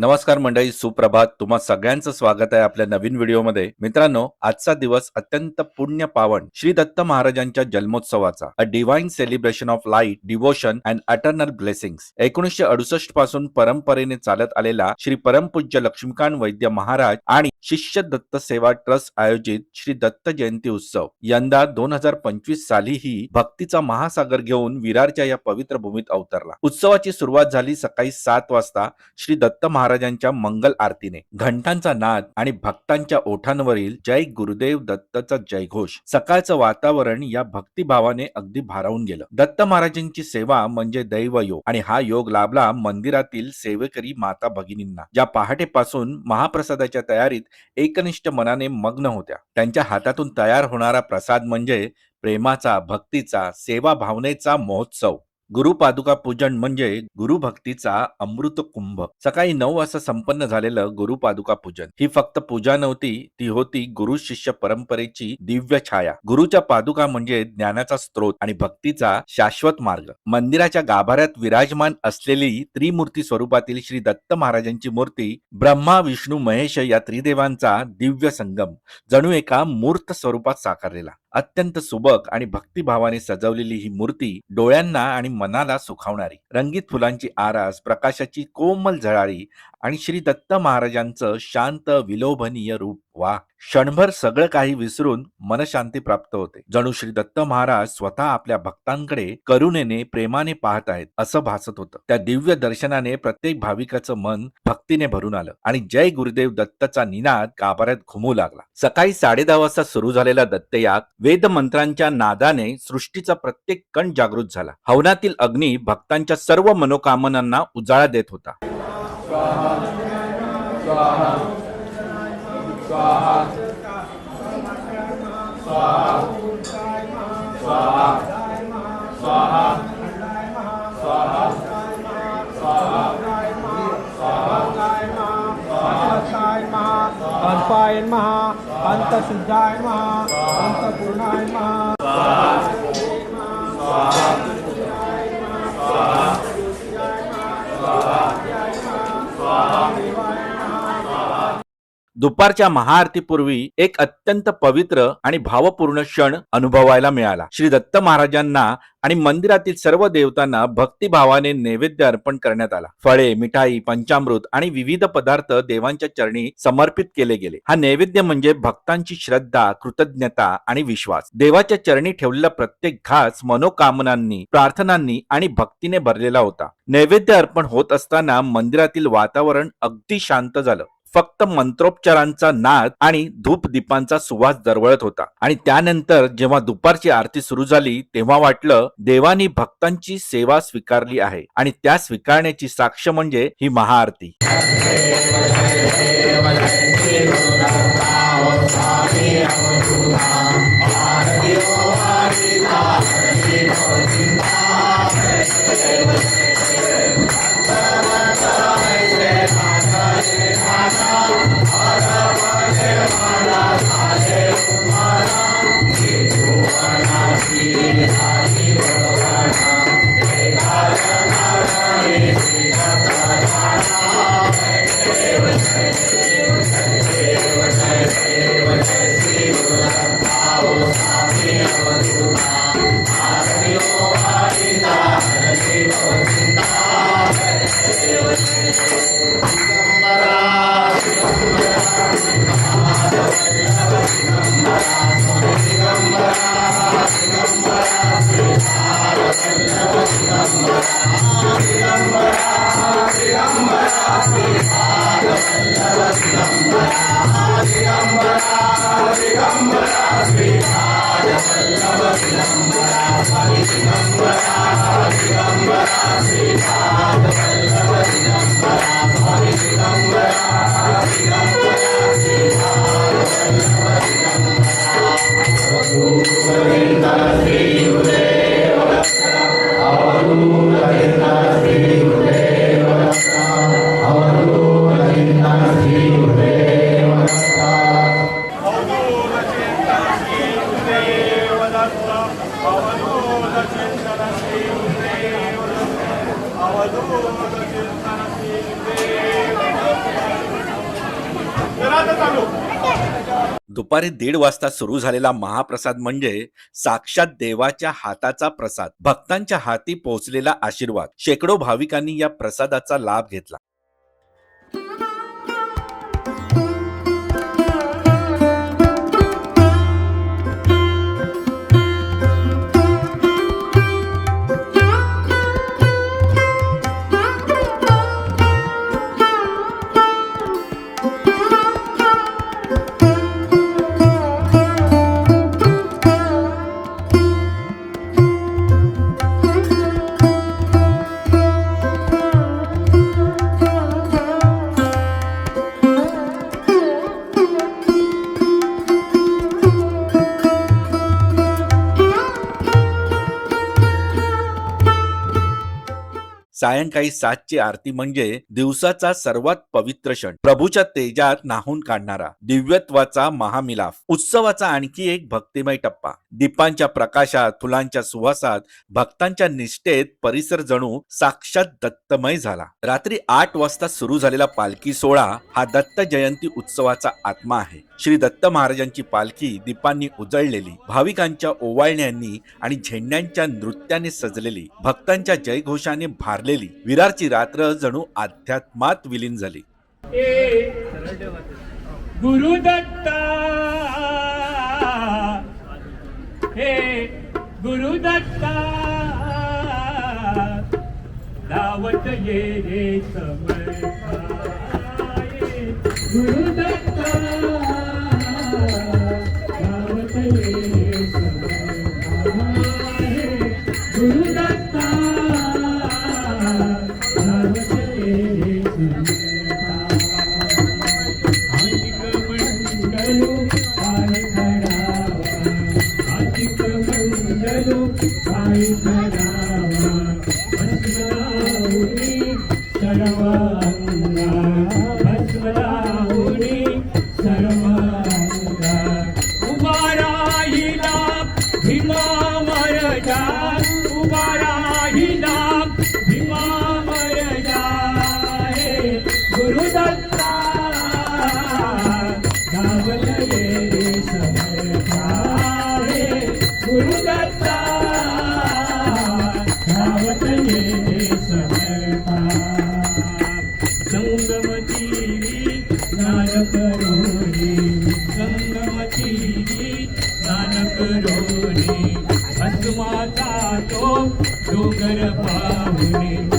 नमस्कार मंडळी सुप्रभात. तुम्हा सगळ्यांचं स्वागत आहे आपल्या नवीन व्हिडिओमध्ये. मित्रांनो आजचा दिवस अत्यंत पुण्य पावन श्री दत्त महाराजांच्या जन्मोत्सवाचा. A divine celebration of light devotion and eternal blessings एकोणीसशे अडुसष्टपासून परंपरेने चालत आलेला श्री परमपूज्य लक्ष्मीकांत वैद्य महाराज आणि शिष्य दत्त सेवा ट्रस्ट आयोजित श्री दत्त जयंती उत्सव. यंदा दोन हजार पंचवीस सालीही भक्तीचा महासागर घेऊन विरारच्या या पवित्र भूमीत अवतरला. उत्सवाची सुरुवात झाली सकाळी सात वाजता श्री दत्त महाराजांच्या मंगल आरतीने. घंटांचा नाद आणि भक्तांच्या ओठांवरील जय गुरुदेव दत्तचा जयघोष सकाळचं वातावरण या भक्तिभावाने अगदी भारावून गेलं. दत्त महाराजांची सेवा म्हणजे दैवयोग आणि हा योग लाभला मंदिरातील सेवेकरी माता भगिनींना ज्या पहाटेपासून महाप्रसादाच्या तयारीत एकनिष्ठ मनाने मग्न होत्या. त्यांच्या हातातून तयार होणारा प्रसाद म्हणजे प्रेमाचा भक्तीचा सेवा भावनेचा महोत्सव. गुरु पादुका पूजन म्हणजे गुरु भक्तीचा अमृत कुंभ. सकाळी नऊ वाजता संपन्न झालेलं गुरु पादुका पूजन ही फक्त पूजा नव्हती ती होती गुरु शिष्य परंपरेची दिव्य छाया. गुरुच्या पादुका म्हणजे ज्ञानाचा स्रोत आणि भक्तीचा शाश्वत मार्ग. मंदिराच्या गाभाऱ्यात विराजमान असलेली त्रिमूर्ती स्वरूपातील श्री दत्त महाराजांची मूर्ती ब्रह्मा विष्णू महेश या त्रिदेवांचा दिव्य संगम जणू एका मूर्त स्वरूपात साकारलेला. अत्यंत सुबक आणि भक्तिभावाने सजवलेली ही मूर्ती डोळ्यांना आणि मनाला सुखावणारी. रंगीत फुलांची आरास प्रकाशाची कोमल झळाळी आणि श्री दत्त महाराजांचं शांत विलोभनीय रूप. वा क्षणभर सगळं काही विसरून मनशांती प्राप्त होते. जणू श्री दत्त महाराज स्वतः आपल्या भक्तांकडे करुणेने प्रेमाने पाहत आहेत असं भासत होतं. त्या दिव्य दर्शनाने प्रत्येक भाविकाचं मन भक्तीने भरून आलं आणि जय गुरुदेव दत्तचा निनाद गाभाऱ्यात घुमू लागला. सकाळी साडे दहा वाजता सुरू झालेला दत्तयाग वेद मंत्रांच्या नादाने सृष्टीचा प्रत्येक कण जागृत झाला. हवनातील अग्नी भक्तांच्या सर्व मनोकामनांना उजाळा देत होता. สาสาสาสาสาสาอันปายมหาอันตสุดายมหาอันตปุณายมหาสาสา दुपारच्या महाआरतीपूर्वी एक अत्यंत पवित्र आणि भावपूर्ण क्षण अनुभवायला मिळाला. श्री दत्त महाराजांना आणि मंदिरातील सर्व देवतांना भक्तिभावाने नैवेद्य अर्पण करण्यात आला. फळे मिठाई पंचामृत आणि विविध पदार्थ देवांच्या चरणी समर्पित केले गेले. हा नैवेद्य म्हणजे भक्तांची श्रद्धा कृतज्ञता आणि विश्वास. देवाच्या चरणी ठेवलेला प्रत्येक घास मनोकामनांनी प्रार्थनांनी आणि भक्तीने भरलेला होता. नैवेद्य अर्पण होत असताना मंदिरातील वातावरण अगदी शांत झालं. फक्त मंत्रोपचारांचा नाद आणि धूप दीपांचा सुवास दरवळत होता. आणि त्यानंतर जेव्हा दुपारची आरती सुरू झाली तेव्हा वाटलं देवानी भक्तांची सेवा स्वीकारली आहे. आणि त्या स्वीकारण्याची साक्ष म्हणजे ही महाआरती. Sri Gambara, Sri Gambara, Sri Gambara, Sri Gambara, दुपारी दीड वाजता सुरू झालेला महाप्रसाद म्हणजे साक्षात देवाच्या हाताचा प्रसाद. भक्तांच्या हाती पोहोचलेला आशीर्वाद. शेकडो भाविकांनी या प्रसादाचा लाभ घेतला. सायंकाळी सातची आरती म्हणजे दिवसाचा सर्वात पवित्र क्षण. प्रभूच्या तेजात नाहून काढणारा दिव्यत्वाचा महामिलाफ. उत्सवाचा आणखी एक भक्तिमय टप्पा. दीपांच्या प्रकाशात फुलांच्या सुवासात भक्तांच्या निष्ठेत परिसर जणू साक्षात दत्तमय झाला. रात्री आठ वाजता सुरू झालेला पालखी सोहळा हा दत्त जयंती उत्सवाचा आत्मा आहे. श्री दत्त महाराजांची पालखी दीपांनी उजळलेली भाविकांच्या ओवाळण्यांनी आणि झेंड्यांच्या नृत्याने सजलेली भक्तांच्या जयघोषाने भारलेली विरारची रात्र जणू अध्यात्मात विलीन झाली. ए गुरुदत्ता. you. करोनी संगमती स्नान करोनी भस्माचा तो डोंगर पाहुणे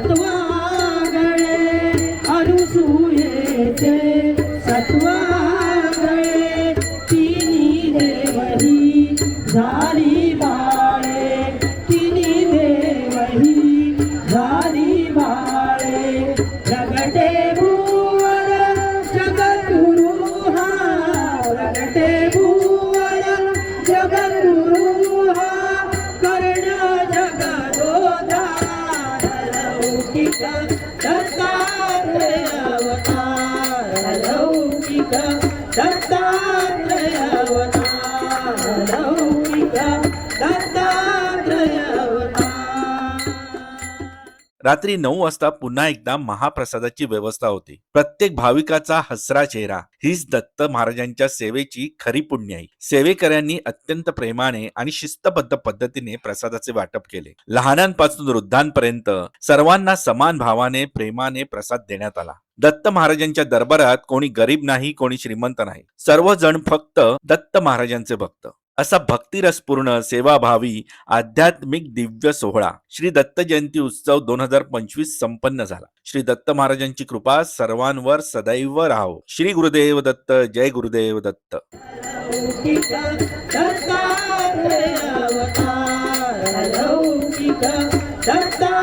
เพราะว่า रात्री नऊ वाजता पुन्हा एकदा महाप्रसादाची व्यवस्था होती. प्रत्येक भाविकाचा हसरा चेहरा हीच दत्त महाराजांच्या सेवेची खरी पुण्याई सेवेकऱ्यांनी अत्यंत प्रेमाने आणि शिस्तबद्ध पद्धतीने प्रसादाचे वाटप केले. लहानांपासून वृद्धांपर्यंत सर्वांना समान भावाने प्रेमाने प्रसाद देण्यात आला. दत्त महाराजांच्या दरबारात कोणी गरीब नाही कोणी श्रीमंत नाही. सर्वजण फक्त दत्त महाराजांचे भक्त. असा भक्तिरसपूर्ण सेवाभावी आध्यात्मिक दिव्य सोहळा श्री दत्त जयंती उत्सव दोन हजार पंचवीस संपन्न झाला. श्री दत्त महाराजांची कृपा सर्वांवर सदैव राहो. श्री गुरुदेव दत्त जय गुरुदेव दत्त. दत्ता